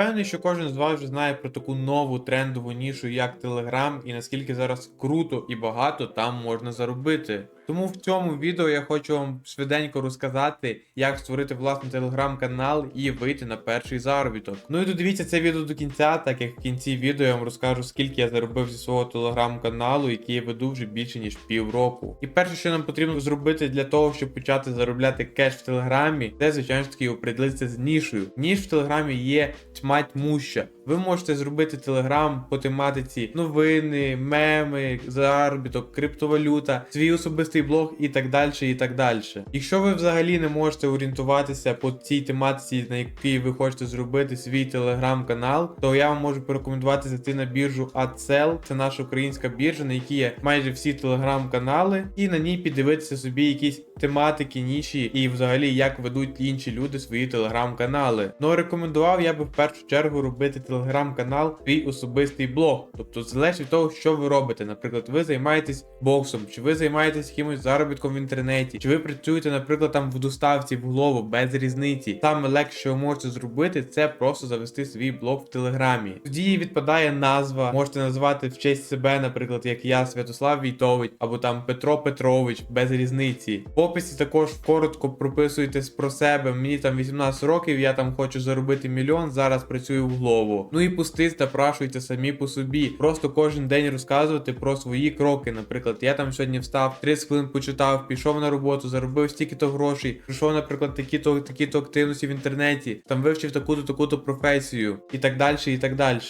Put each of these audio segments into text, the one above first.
Певний, що кожен з вас вже знає про таку нову трендову нішу, як Telegram, і наскільки зараз круто і багато там можна заробити. Тому в цьому відео я хочу вам швиденько розказати, як створити власний телеграм-канал і вийти на перший заробіток. Ну і додивіться це відео до кінця, так як в кінці відео я вам розкажу, скільки я заробив зі свого телеграм-каналу, який я веду вже більше ніж півроку. І перше, що нам потрібно зробити для того, щоб почати заробляти кеш в телеграмі, це звичайно таки определитися з нішою. Ніж в телеграмі є тьма тьмуща. Ви можете зробити телеграм по тематиці новини, меми, заробіток, криптовалюта, свій особистий блог і так далі. і так далі. Якщо ви взагалі не можете орієнтуватися по цій тематиці, на якій ви хочете зробити свій телеграм-канал, то я вам можу порекомендувати зайти на біржу AdSell. Це наша українська біржа, на якій є майже всі телеграм-канали, і на ній піддивитися собі якісь тематики, ніші і взагалі як ведуть інші люди свої телеграм-канали. Ну рекомендував я би в першу чергу робити телеграм-канал свій особистий блог. Тобто залежить від того, що ви робите. Наприклад, ви займаєтесь боксом, чи ви займаєтесь якимось заробітком в інтернеті, чи ви працюєте, наприклад, там в доставці в голову без різниці. Саме легше, що ви можете зробити, це просто завести свій блог в телеграмі. Тоді відпадає назва, можете назвати в честь себе, наприклад, як я, Святослав Війтович, або там Петро Петрович, без різниці. В описі також коротко прописуєте про себе. Мені там 18 років, я там хочу заробити мільйон, зараз працюю в голову. Ну і пусти запрашуйте самі по собі. Просто кожен день розказувати про свої кроки. Наприклад, я там сьогодні встав, 30 хвилин почитав, пішов на роботу, заробив стільки-то грошей, прийшов, наприклад, такі-то такі-то активності в інтернеті, там вивчив таку-то таку-то професію і так далі, і так далі.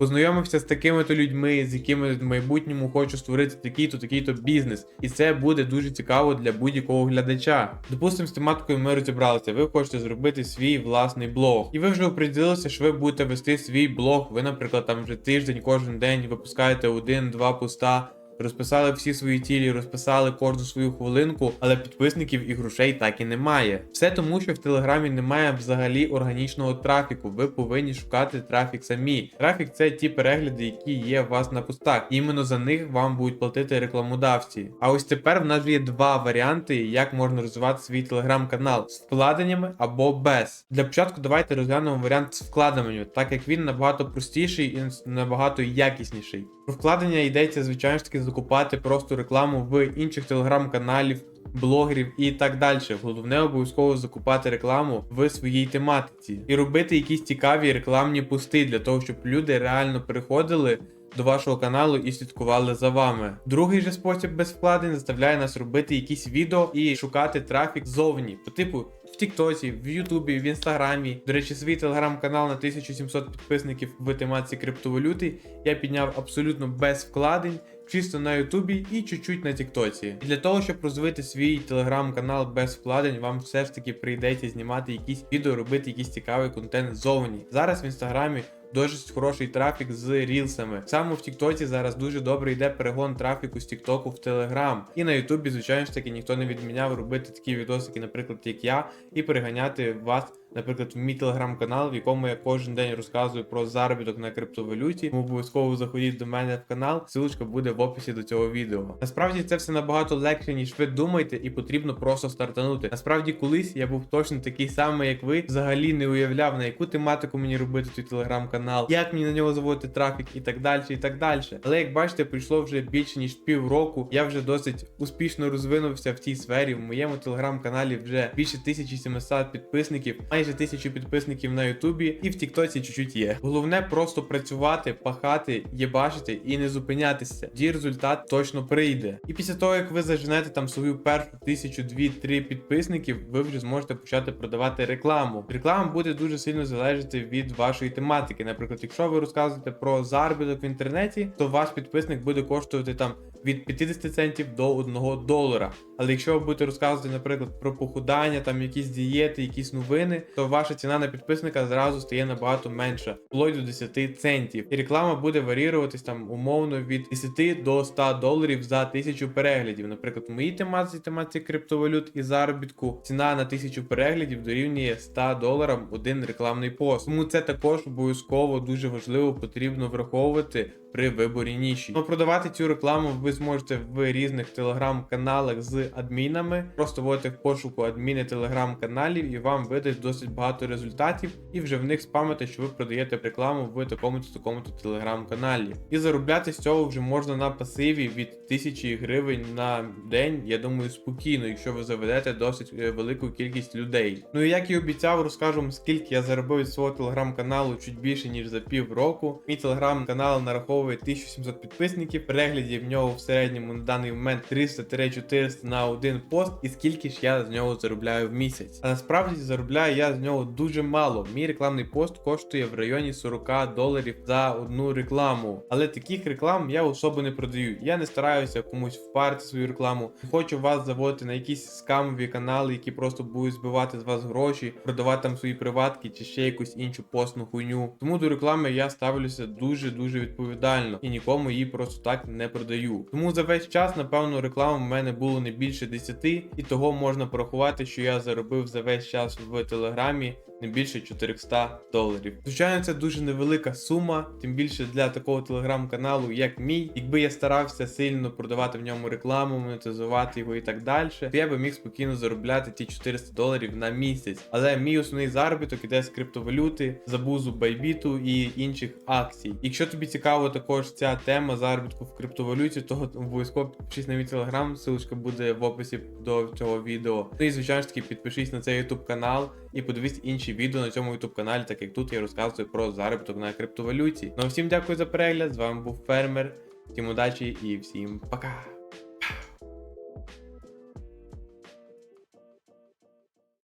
Познайомився з такими-то людьми, з якими в майбутньому хочу створити такий-то, такий-то бізнес. І це буде дуже цікаво для будь-якого глядача. Допустимо, з тематикою ми розібралися. Ви хочете зробити свій власний блог. І ви вже оприділилися, що ви будете вести свій блог. Ви, наприклад, там вже тиждень, кожен день випускаєте один-два поста. Розписали всі свої цілі, розписали кожну свою хвилинку, але підписників і грошей так і немає. Все тому, що в Телеграмі немає взагалі органічного трафіку. Ви повинні шукати трафік самі. Трафік це ті перегляди, які є у вас на постах. Іменно за них вам будуть платити рекламодавці. А ось тепер в нас є два варіанти, як можна розвивати свій телеграм-канал з вкладеннями або без. Для початку давайте розглянемо варіант з вкладеннями, так як він набагато простіший і набагато якісніший. Про вкладення йдеться, звичайно ж таки, закупати просто рекламу в інших телеграм-каналів, блогерів і так далі. Головне обов'язково закупати рекламу в своїй тематиці і робити якісь цікаві рекламні пости для того, щоб люди реально переходили. До вашого каналу і слідкували за вами. Другий же спосіб без вкладень заставляє нас робити якісь відео і шукати трафік ззовні. По типу в Тіктоці, в Ютубі, в Інстаграмі. До речі, свій телеграм-канал на 1700 підписників в тематиці криптовалюти я підняв абсолютно без вкладень. Чисто на Ютубі і чуть-чуть на Тіктоці. І для того, щоб розвити свій телеграм-канал без вкладень, вам все ж таки прийдеться знімати якісь відео, робити якийсь цікавий контент ззовні. Зараз в інстаграмі досить хороший трафік з рілсами. Саме в Тіктоці зараз дуже добре йде перегон трафіку з Тіктоку в Телеграм. І на Ютубі, звичайно ж таки, ніхто не відміняв робити такі відосики, наприклад, як я, і переганяти вас. Наприклад, в мій телеграм-канал, в якому я кожен день розказую про заробіток на криптовалюті. Тому обов'язково заходіть до мене в канал. Ссылочка буде в описі до цього відео. Насправді це все набагато легше, ніж ви думаєте, і потрібно просто стартанути. Насправді, колись я був точно такий самий, як ви, взагалі не уявляв, на яку тематику мені робити той телеграм-канал, як мені на нього заводити трафік і так далі, і так далі. Але як бачите, пройшло вже більше ніж півроку. Я вже досить успішно розвинувся в цій сфері. В моєму телеграм-каналі вже більше 1700 підписників майже тисячу підписників на Ютубі і в Тіктоці чуть-чуть є. Головне просто працювати, пахати, єбашити і не зупинятися. Тоді результат точно прийде. І після того, як ви заженете там свою першу тисячу, дві, три підписників, ви вже зможете почати продавати рекламу. Реклама буде дуже сильно залежати від вашої тематики. Наприклад, якщо ви розказуєте про заробіток в інтернеті, то ваш підписник буде коштувати там. Від 50 центів до 1 долара. Але якщо ви будете розказувати, наприклад, про похудання, там якісь дієти, якісь новини, то ваша ціна на підписника зразу стає набагато менша, вплоть до 10 центів. І реклама буде варіюватись там умовно від 10 до 100 доларів за тисячу переглядів. Наприклад, в моїй тематиці, тематиці криптовалют і заробітку, ціна на тисячу переглядів дорівнює 100 доларам один рекламний пост. Тому це також обов'язково дуже важливо потрібно враховувати при виборі ніші. Продавати цю рекламу ви зможете в різних телеграм-каналах з адмінами. Просто вводите в пошуку адміни телеграм-каналів, і вам видасть досить багато результатів, і вже в них спамите, що ви продаєте рекламу в такому-то такому-то телеграм-каналі. І заробляти з цього вже можна на пасиві від 1000 гривень на день. Я думаю, спокійно, якщо ви заведете досить е, велику кількість людей. Ну і як і обіцяв, розкажу вам, скільки я заробив від свого телеграм-каналу чуть більше ніж за пів року. Мій телеграм-канал нараховує 1700 підписників. Переглядів в нього в середньому на даний момент 300-400 на один пост. І скільки ж я з нього заробляю в місяць. А насправді заробляю я з нього дуже мало. Мій рекламний пост коштує в районі 40 доларів за одну рекламу. Але таких реклам я особо не продаю. Я не стараюся комусь впарити свою рекламу. Хочу вас заводити на якісь скамові канали, які просто будуть збивати з вас гроші, продавати там свої приватки чи ще якусь іншу постну хуйню. Тому до реклами я ставлюся дуже дуже відповідально і нікому її просто так не продаю. Тому за весь час, напевно, реклам в мене було не більше 10, і того можна порахувати, що я заробив за весь час в телеграмі не більше 400 доларів. Звичайно, це дуже невелика сума, тим більше для такого телеграм-каналу, як мій. Якби я старався сильно продавати в ньому рекламу, монетизувати його і так далі, то я би міг спокійно заробляти ті 400 доларів на місяць. Але мій основний заробіток іде з криптовалюти, забузу байбіту і інших акцій. Якщо тобі цікаво також ця тема заробітку в криптовалюті, то обов'язково підпишись на мій телеграм, ссылочка буде в описі до цього відео. Ну і звичайно ж таки підпишись на цей YouTube канал і подивись інші відео на цьому YouTube каналі, так як тут я розказую про заробіток на криптовалюті. Ну а всім дякую за перегляд. З вами був фермер. Всім удачі і всім пока.